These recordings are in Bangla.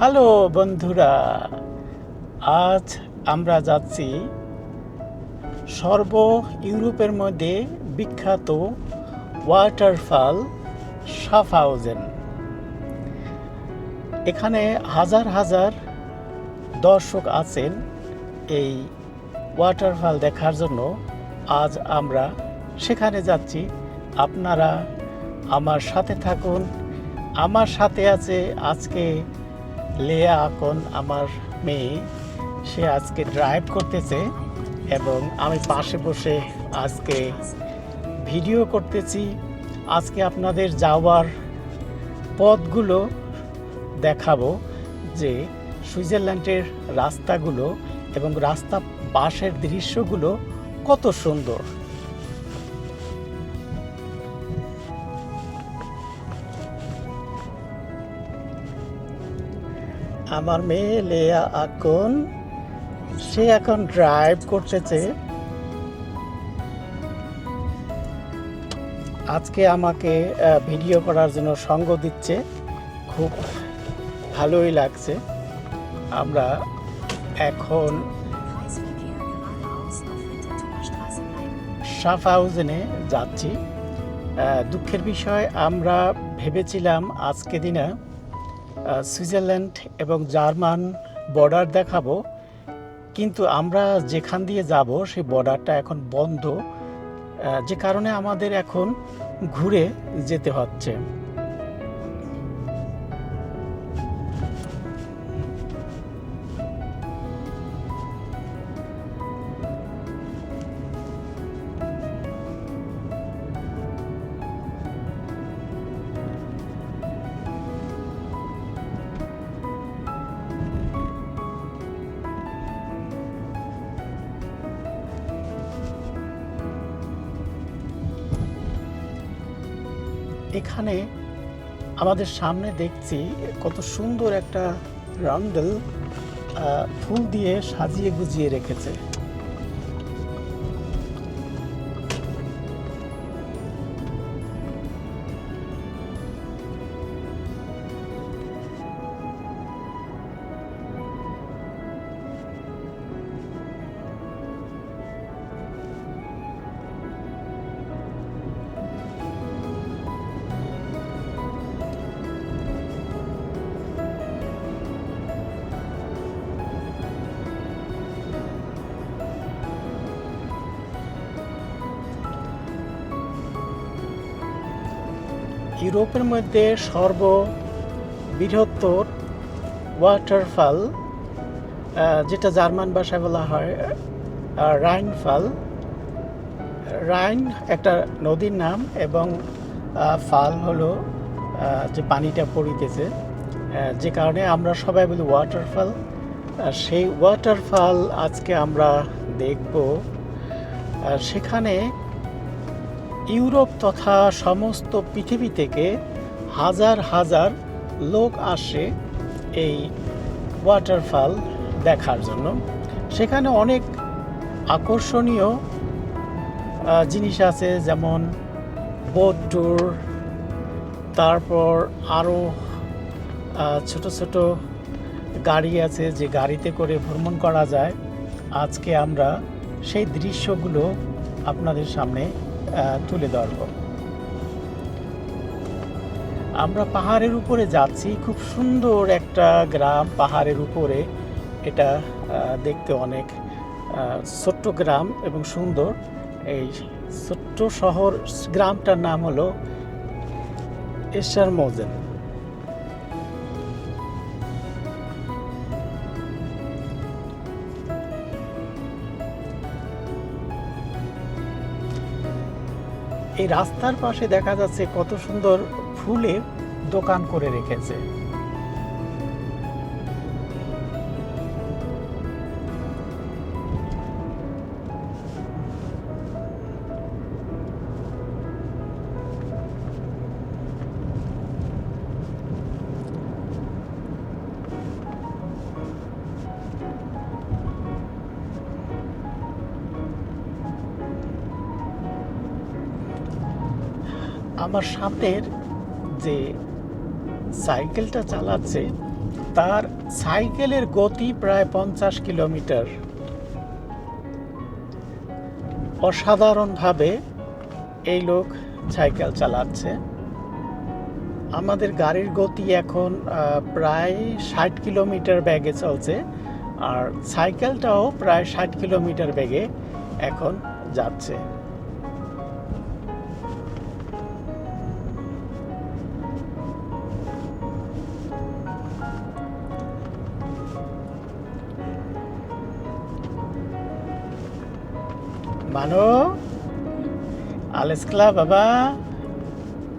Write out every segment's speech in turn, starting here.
হ্যালো বন্ধুরা, আজ আমরা যাচ্ছি সর্ব ইউরোপের মধ্যে বিখ্যাত ওয়াটারফল সাফাউজেন এখানে হাজার হাজার দর্শক আছেন এই ওয়াটারফল দেখার জন্য। আজ আমরা সেখানে যাচ্ছি। আপনারা আমার সাথে থাকুন। আমার সাথে আছে আজকে লেয়া আকন আমার মেয়ে। সে আজকে ড্রাইভ করতেছে এবং আমি পাশে বসে আজকে ভিডিও করতেছি। আজকে আপনাদের যাওয়ার পথগুলো দেখাবো যে সুইজারল্যান্ডের রাস্তাগুলো এবং রাস্তা পাশের দৃশ্যগুলো কত সুন্দর। আমার মেয়ে লেয়া এখন সে এখন ড্রাইভ করতেছে। আজকে আমাকে ভিডিও করার জন্য সঙ্গ দিচ্ছে। খুব ভালোই লাগছে। আমরা এখন. সাফহাউজেনে যাচ্ছি। দুঃখের বিষয়, আমরা ভেবেছিলাম আজকে দিনে সুইজারল্যান্ড এবং জার্মান বর্ডার দেখাবো। কিন্তু আমরা যেখান দিয়ে যাব, সেই বর্ডারটা এখন বন্ধ। যে কারণে আমাদের এখন ঘুরে যেতে হচ্ছে। এখানে আমাদের সামনে দেখছি কত সুন্দর একটা রান্ডেল ফুল দিয়ে সাজিয়ে গুজিয়ে রেখেছে। ইউরোপের মধ্যে সর্ব বৃহত্তর ওয়াটারফল যেটা জার্মান ভাষায় বলা হয় রাইনফল। রাইন একটা নদীর নাম এবং ফাল হলো যে পানিটা পড়িতেছে যে কারণে আমরা সবাই বলি ওয়াটারফল। সেই ওয়াটারফল আজকে আমরা দেখব। সেখানে ইউরোপ তথা সমস্ত পৃথিবী থেকে হাজার হাজার লোক আসে এই ওয়াটারফল দেখার জন্য। সেখানে অনেক আকর্ষণীয় জিনিস আছে, যেমন বোট ট্যুর, তারপর আরও ছোট ছোট গাড়ি আছে যে গাড়িতে করে ভ্রমণ করা যায়। আজকে আমরা সেই দৃশ্যগুলো আপনাদের সামনে তুলে ধরব। আমরা পাহাড়ের উপরে যাচ্ছি, খুব সুন্দর একটা গ্রাম পাহাড়ের উপরে। এটা দেখতে অনেক ছোট্ট গ্রাম এবং সুন্দর। এই ছোট্ট শহর, গ্রামটার নাম হলো এশার মোজেন। এই রাস্তার পাশে দেখা যাচ্ছে কত সুন্দর ফুলের দোকান করে রেখেছে। আমার সামনের যে সাইকেলটা চালাচ্ছে, তার সাইকেলের গতি প্রায় পঞ্চাশ কিলোমিটার। অসাধারণভাবে এই লোক সাইকেল চালাচ্ছে। আমাদের গাড়ির গতি এখন প্রায় ষাট কিলোমিটার ব্যাগে চলছে, আর সাইকেলটাও প্রায় ষাট কিলোমিটার ব্যাগে এখন যাচ্ছে। Mano? Alles klar, Baba?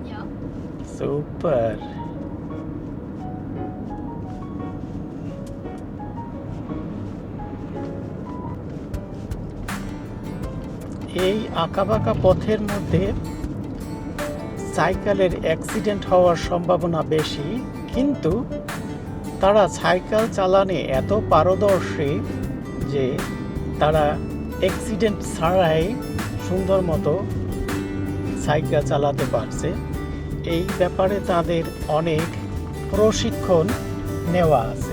Ja. Super. এই আঁকাবাঁকা পথের মধ্যে সাইকেলের অ্যাক্সিডেন্ট হওয়ার সম্ভাবনা বেশি কিন্তু তারা সাইকেল চালানে এত পারদর্শী যে তারা অ্যাক্সিডেন্ট ছাড়াই সুন্দর মতো সাইকেল চালাতে পারছে। এই ব্যাপারে তাদের অনেক প্রশিক্ষণ নেওয়া আছে।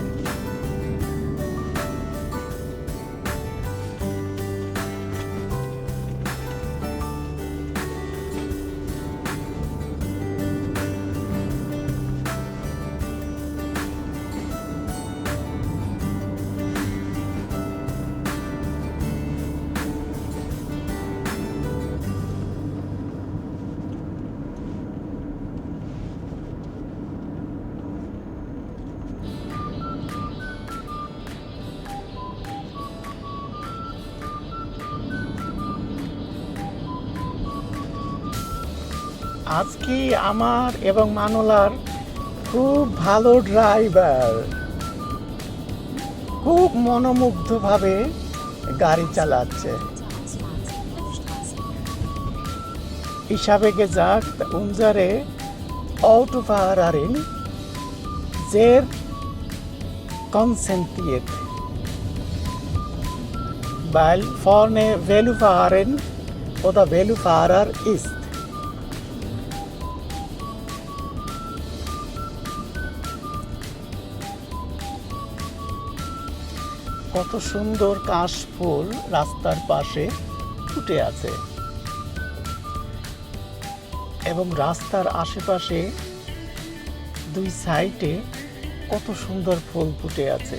আজকে আমার এবং মানুলার খুব ভালো ড্রাইভার। খুব মনোমুগ্ধভাবে গাড়ি চালাচ্ছে। হিসাবে গে যাক উঞ্জারে অটো ফারারিং জের কনসেন্টিয়েট। বাইল ফর ভ্যালু ফারেন ও দ্য ভ্যালু ফারার ইস্ট। কত সুন্দর কাশ ফুল রাস্তার পাশে ফুটে আছে। এবং রাস্তার আশেপাশে দুই সাইডে কত সুন্দর ফুল ফুটে আছে।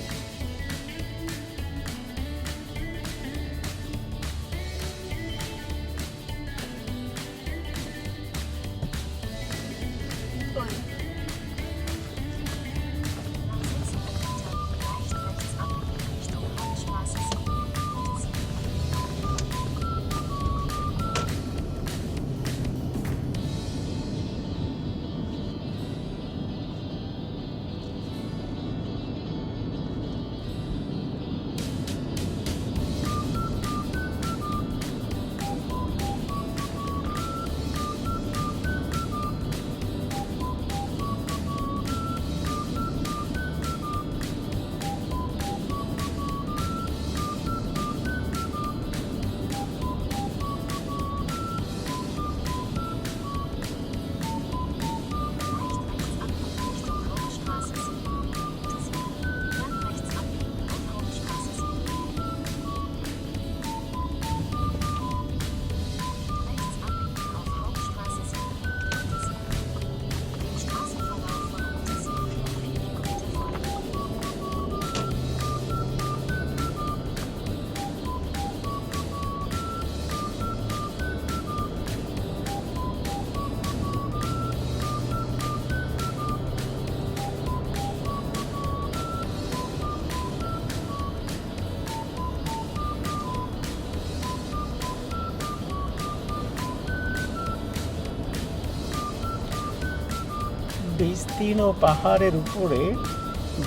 বিস্তীর্ণ পাহাড়ের উপরে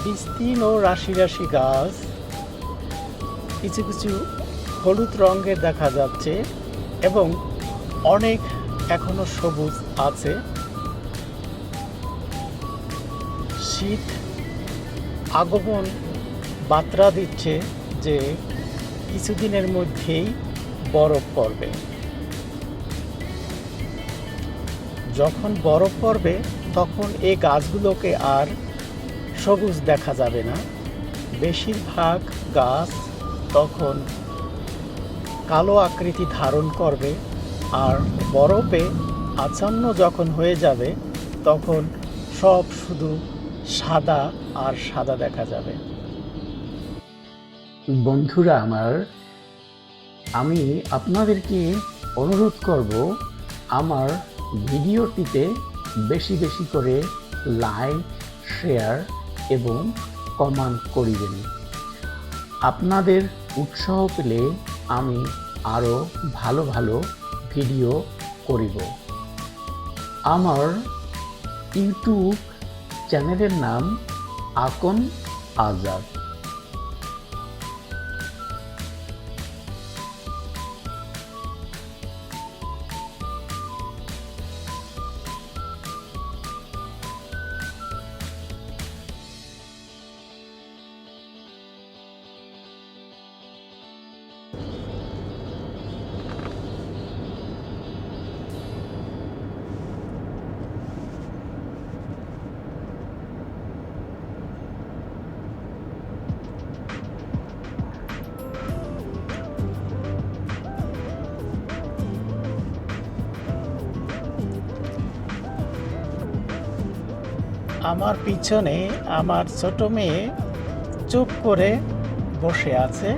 বিস্তীর্ণ রাশি রাশি গাছ। কিছু কিছু হলুদ রঙের দেখা যাচ্ছে এবং অনেক এখনও সবুজ আছে। শীত আগমন বার্তা দিচ্ছে যে কিছুদিনের মধ্যেই বরফ পড়বে। যখন বরফ পড়বে তখন এই গাছগুলোকে আর সবুজ দেখা যাবে না। বেশিরভাগ গাছ তখন কালো আকৃতি ধারণ করবে আর বরফে আচ্ছন্ন যখন হয়ে যাবে, তখন সব শুধু সাদা আর সাদা দেখা যাবে। বন্ধুরা আমার, আমি আপনাদেরকে অনুরোধ করব আমার ভিডিওটিতে বেশি বেশি করে লাইক শেয়ার এবং কমেন্ট করিবেন আপনাদের উৎসাহ পেলে আমি আরও ভালো ভালো ভিডিও করিব। আমার ইউটিউব চ্যানেলের নাম আকন আজাদ। আমার পিছনে আমার ছোট মেয়ে চুপ করে বসে আছে।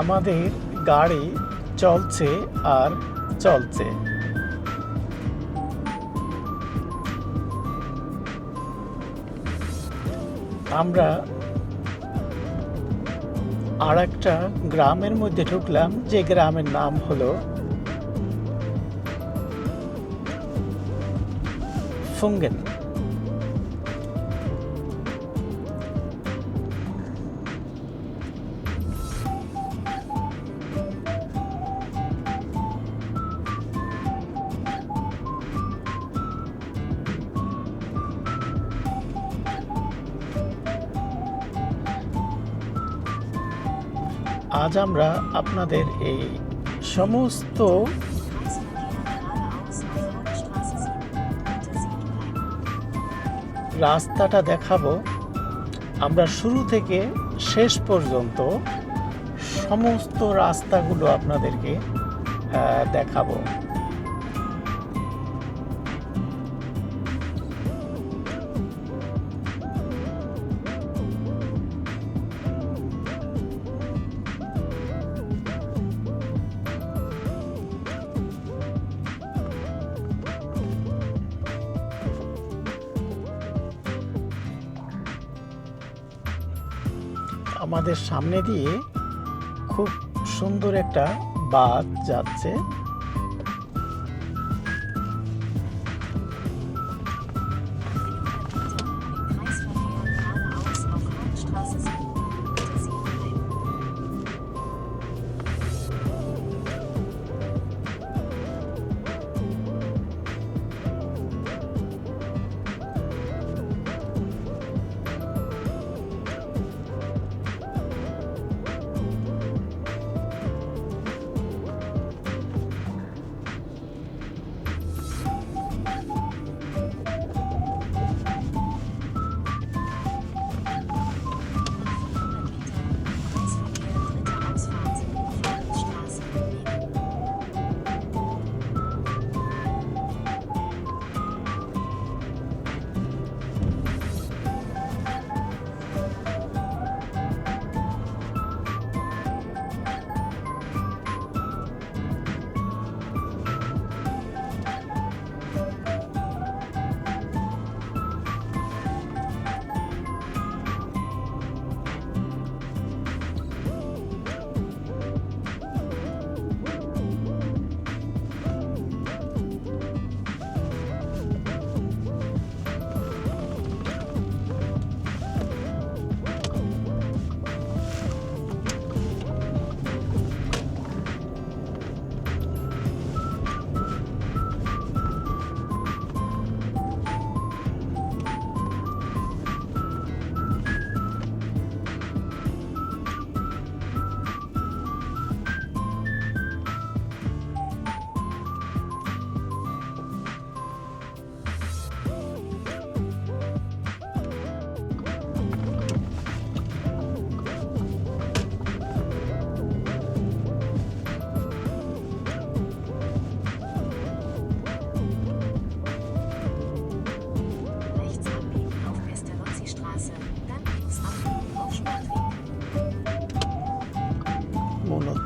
আমাদের গাড়ি চলছে আর চলছে। আমরা আর একটা গ্রামের মধ্যে ঢুকলাম যে গ্রামের নাম হলো ফুঙ্গেন। আজ আমরা আপনাদের এই সমস্ত Kreisverkehr geradeaus auf Hauptstraße 7, bitte Sie bleiben. রাস্তাটা দেখাবো আমরা শুরু থেকে শেষ পর্যন্ত সমস্ত রাস্তাগুলো আপনাদেরকে দেখাবো সামনে দিয়ে খুব সুন্দর একটা বাঘ যাচ্ছে।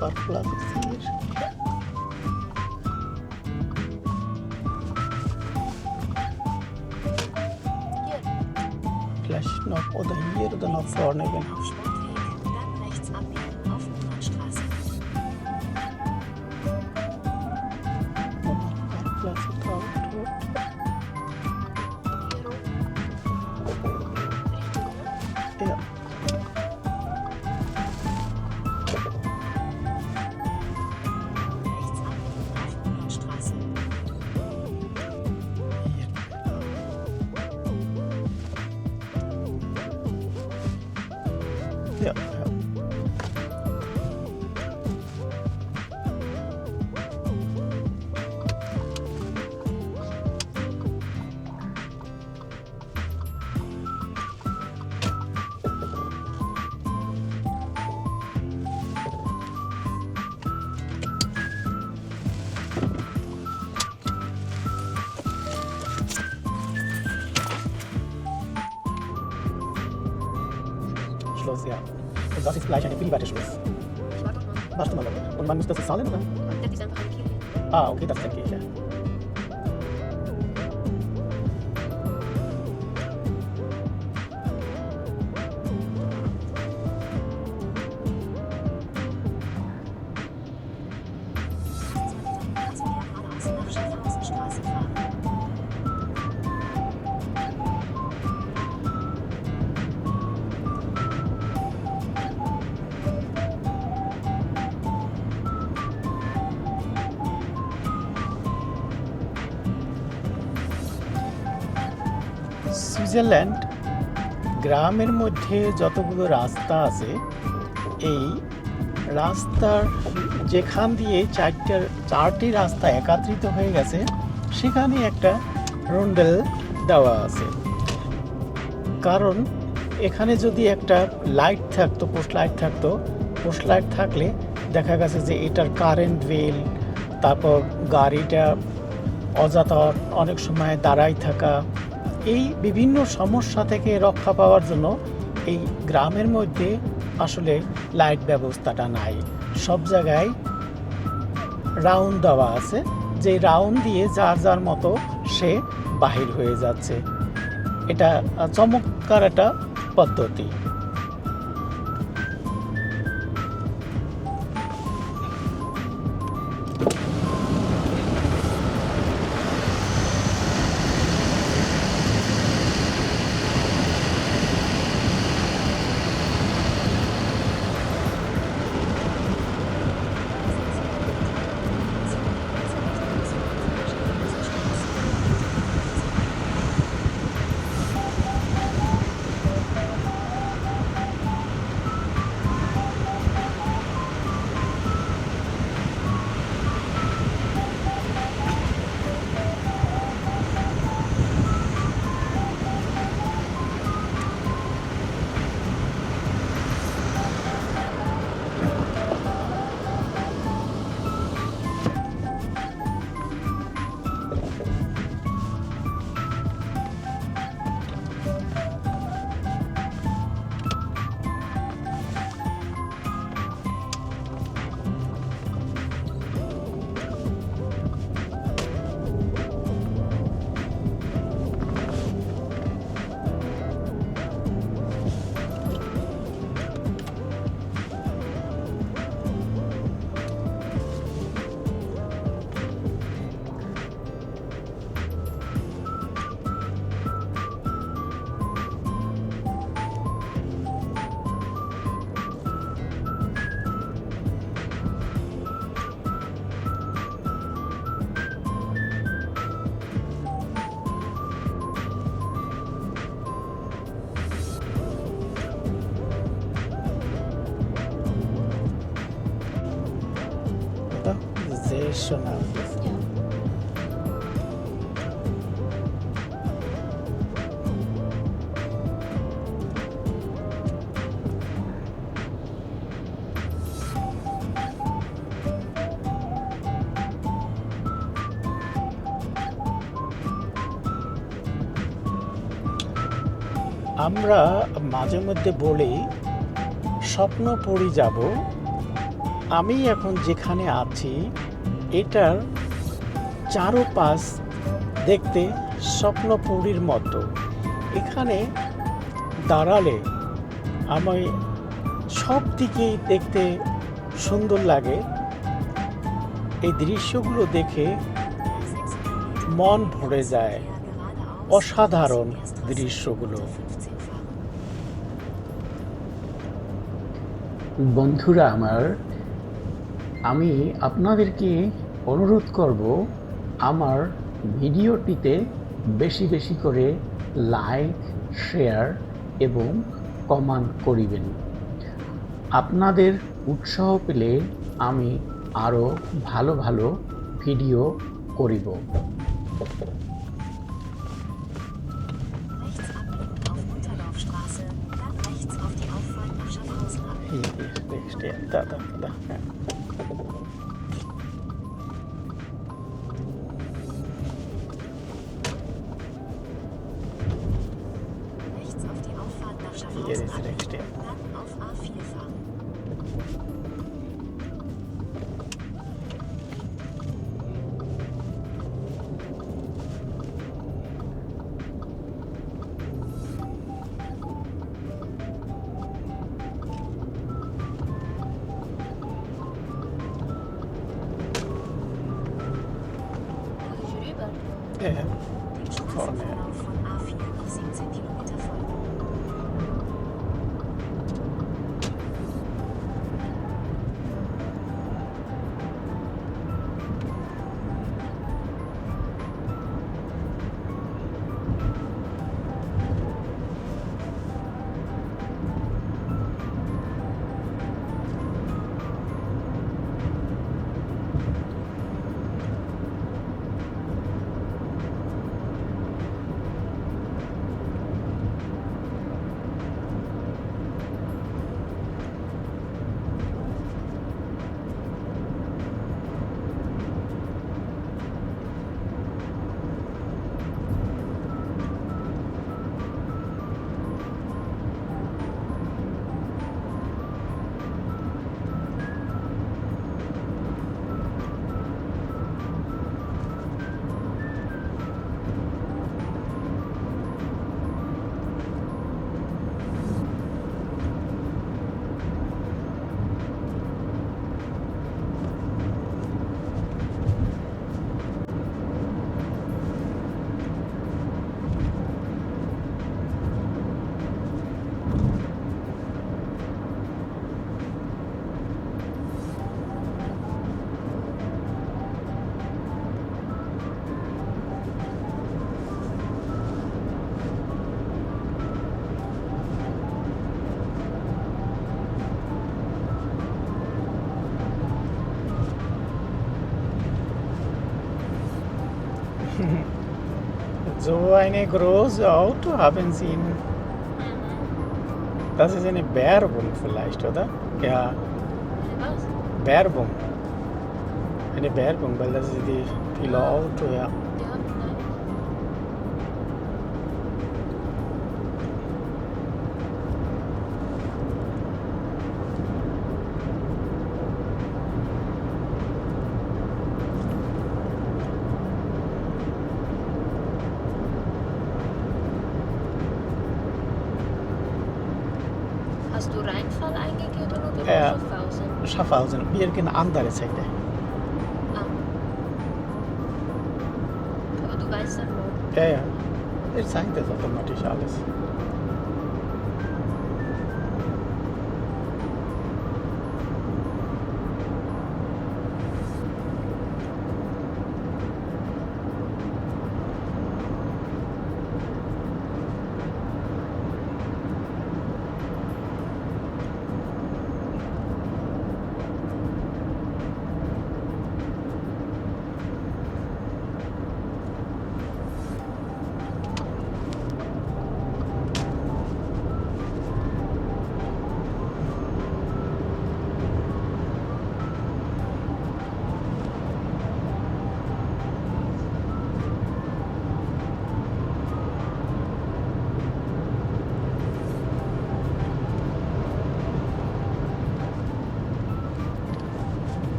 Bakla diyor. Flash, no, och den ger den har förneven havsmak. Und das ist gleich eine noch. Warte mal, und man muss das zahlen, oder? Das ist einfach eine Kirche. Ah, okay, das denke ich, ja. Switzerland গ্রামের মধ্যে যতগুলো রাস্তা আছে, এই রাস্তার যেখান দিয়ে চারটার চারটি রাস্তা একাত্রিত হয়ে গেছে, সেখানে একটা রন্ডেল দেওয়া আছে। কারণ এখানে যদি একটা লাইট থাকতো, পোস্ট লাইট থাকতো, পোস্ট লাইট থাকলে দেখা গেছে যে এটার কারেন্ট বিল, তারপর গাড়িটা অযথা অনেক সময় দাঁড়াই থাকা এই বিভিন্ন সমস্যা থেকে রক্ষা পাওয়ার জন্য এই গ্রামের মধ্যে আসলে লাইট ব্যবস্থাটা নাই। সব জায়গায় রাউন্ড দেওয়া আছে। যে রাউন্ড দিয়ে যার যার মতো সে বাহির হয়ে যাচ্ছে। এটা চমৎকার একটা পদ্ধতি। Ja. আমরা মাঝে মধ্যে বলি স্বপ্ন পড়ি যাব আমি এখন যেখানে আছি এটার চারোপাশ দেখতে স্বপ্নপুরীর মতো। এখানে দাঁড়ালে আমি সব দিকেই দেখতে সুন্দর লাগে। এই দৃশ্যগুলো দেখে মন ভরে যায়। অসাধারণ দৃশ্যগুলো। বন্ধুরা আমার আমি আপনাদেরকে অনুরোধ করব আমার ভিডিওটিতে বেশি বেশি করে লাইক শেয়ার এবং কমেন্ট করিবেন। আপনাদের উৎসাহ পেলে আমি আরও ভালো ভালো ভিডিও করিব। Rechts So eine große Auto haben Sie in. Das ist eine Werbung vielleicht, oder? Ja, Was? Werbung. Eine Werbung, weil das ist die viele Auto, ja. Ja, nein. Hast du Rheinfall eingegeben oder Ja. Schaffhausen? Gehen andere Seite. Ah. Aber du weißt dann wo. Ja, ja. Er zeigt das automatisch alles.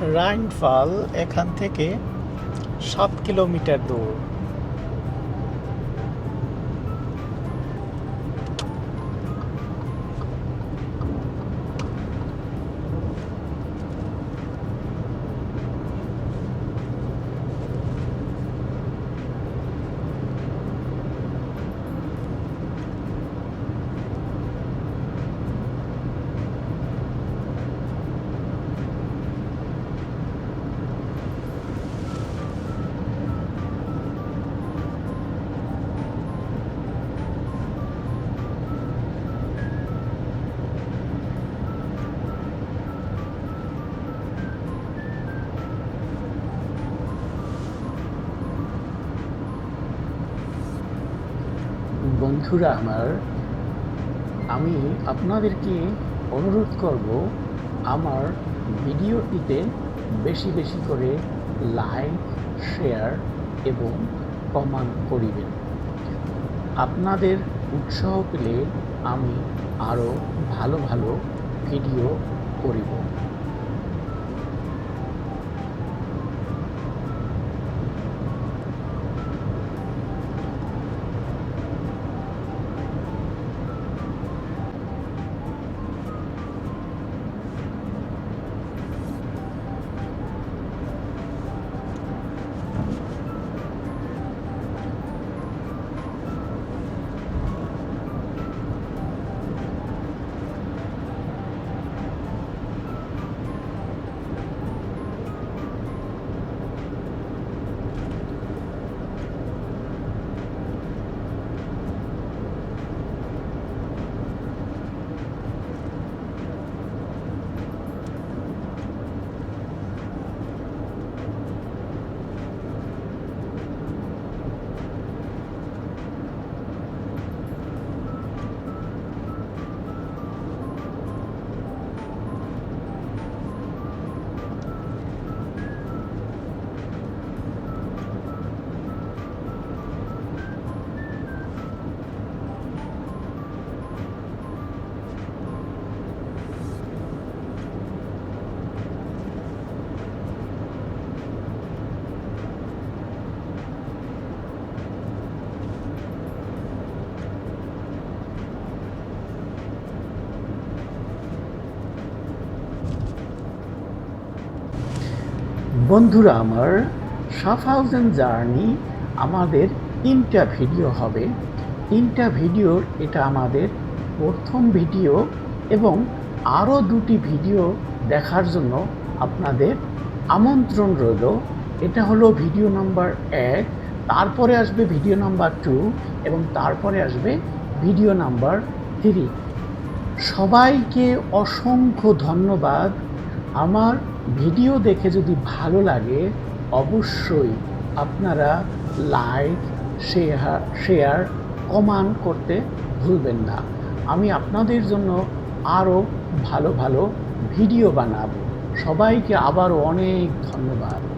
Rheinfall এখান থেকে সাত কিলোমিটার দূর। বন্ধুরা আমার, আমি আপনাদেরকে অনুরোধ করব আমার ভিডিওটিতে বেশি বেশি করে লাইক, শেয়ার এবং কমেন্ট করিবেন। আপনাদের উৎসাহ পেলে আমি আরও ভালো ভালো ভিডিও করিব। বন্ধুরা, আমার সাফাউজেন জার্নি, আমাদের তিনটা ভিডিও হবে। তিনটা ভিডিওর এটা আমাদের প্রথম ভিডিও এবং আরও দুটি ভিডিও দেখার জন্য আপনাদের আমন্ত্রণ রইল। এটা হলো ভিডিও নাম্বার এক, তারপরে আসবে ভিডিও নাম্বার টু এবং তারপরে আসবে ভিডিও নাম্বার থ্রি। সবাইকে অসংখ্য ধন্যবাদ। আমার ভিডিও দেখে যদি ভালো লাগে, অবশ্যই আপনারা লাইক শেয়ার শেয়ার কমান করতে ভুলবেন না। আমি আপনাদের জন্য আরও ভালো ভালো ভিডিও বানাবো। সবাইকে আবারও অনেক ধন্যবাদ।